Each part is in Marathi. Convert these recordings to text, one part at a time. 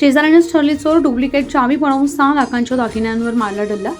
शेजाऱ्यानेच ठरली चोर डुप्लिकेट चावी बनवून सहा लाखांच्या दागिन्यांवर मारला डल्ला.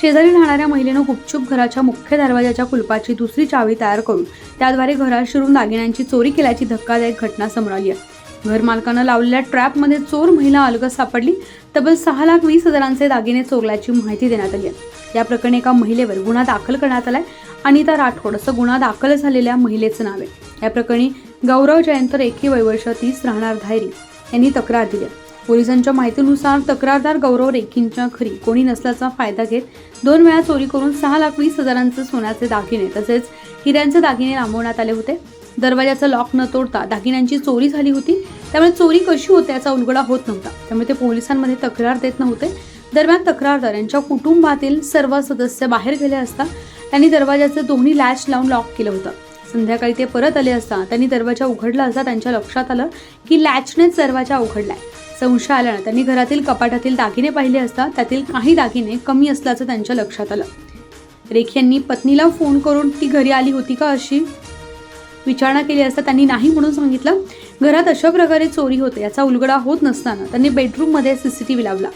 शेजारी राहणाऱ्या महिलेनं गुपचूप घराच्या मुख्य दरवाजाच्या कुलपाची दुसरी चावी तयार करून त्याद्वारे घरात शिरून दागिन्यांची चोरी केल्याची धक्कादायक घटना समोर आली आहे. घरमालकानं लावलेल्या ट्रॅपमध्ये चोर महिला अलगद सापडली. तब्बल सहा लाख वीस हजारांचे दागिने चोरल्याची माहिती देण्यात आली आहे. या प्रकरणी एका महिलेवर गुन्हा दाखल करण्यात आलाय. अनिता राठोड असं गुन्हा दाखल झालेल्या महिलेचं नाव आहे. या प्रकरणी गौरव जयंत रेखी वयवर्ष तीस राहणार धायरी यांनी तक्रार दिली आहे. पोलिसांच्या माहितीनुसार तक्रारदार गौरव रेखींच्या घरी कोणी नसल्याचा फायदा घेत दोन वेळा चोरी करून सहा लाख वीस हजारांचे सोन्याचे दागिने तसेच हिऱ्यांचे दागिने लांबवण्यात आले होते. दरवाजाचं लॉक न तोडता दागिन्यांची चोरी झाली होती. त्यामुळे चोरी कशी होते याचा उलगडा होत नव्हता. त्यामुळे ते पोलिसांमध्ये तक्रार देत नव्हते. दरम्यान तक्रारदार यांच्या कुटुंबातील सर्व सदस्य बाहेर गेले असता त्यांनी दरवाजाचे दोन्ही लॅच लावून लॉक केलं होतं. संध्याकाळी ते परत आले असता त्यांनी दरवाजा उघडला असता त्यांच्या लक्षात आलं की लॅचनेच दरवाजा उघडलाय. संशय आल्यानं त्यांनी घरातील कपाटातील दागिने पाहिले असता त्यातील काही दागिने कमी असल्याचं त्यांच्या लक्षात आलं. रेख यांनी पत्नीला फोन करून ती घरी आली होती का अशी विचारणा केली असता त्यांनी नाही म्हणून सांगितलं घरात अशा प्रकारे चोरी होते याचा उलगडा होत नसताना. त्यांनी बेडरूममध्ये सी सी टी व्ही लावला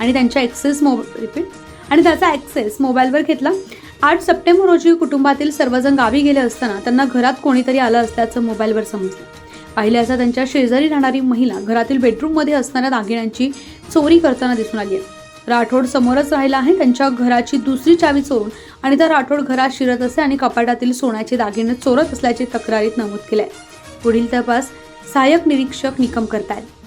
आणि त्यांच्या ॲक्सेस मोब रिपीट आणि त्याचा ॲक्सेस मोबाईलवर घेतला. आठ सप्टेंबर रोजी कुटुंबातील सर्वजण गावी गेले असताना त्यांना घरात कोणीतरी आलं असल्याचं मोबाईलवर समजलं. पाहिले असता त्यांच्या शेजारी राहणारी महिला घरातील बेडरूममध्ये असणाऱ्या दागिन्यांची चोरी करताना दिसून आली आहे. राठोड समोरच राहिला आहे त्यांच्या घराची दुसरी चावी चोरून आणि त्या राठोड घरात शिरत असे आणि कपाटातील सोन्याचे दागिने चोरत असल्याचे तक्रारीत नमूद केले आहे पुढील तपास सहाय्यक निरीक्षक निकम करतायत.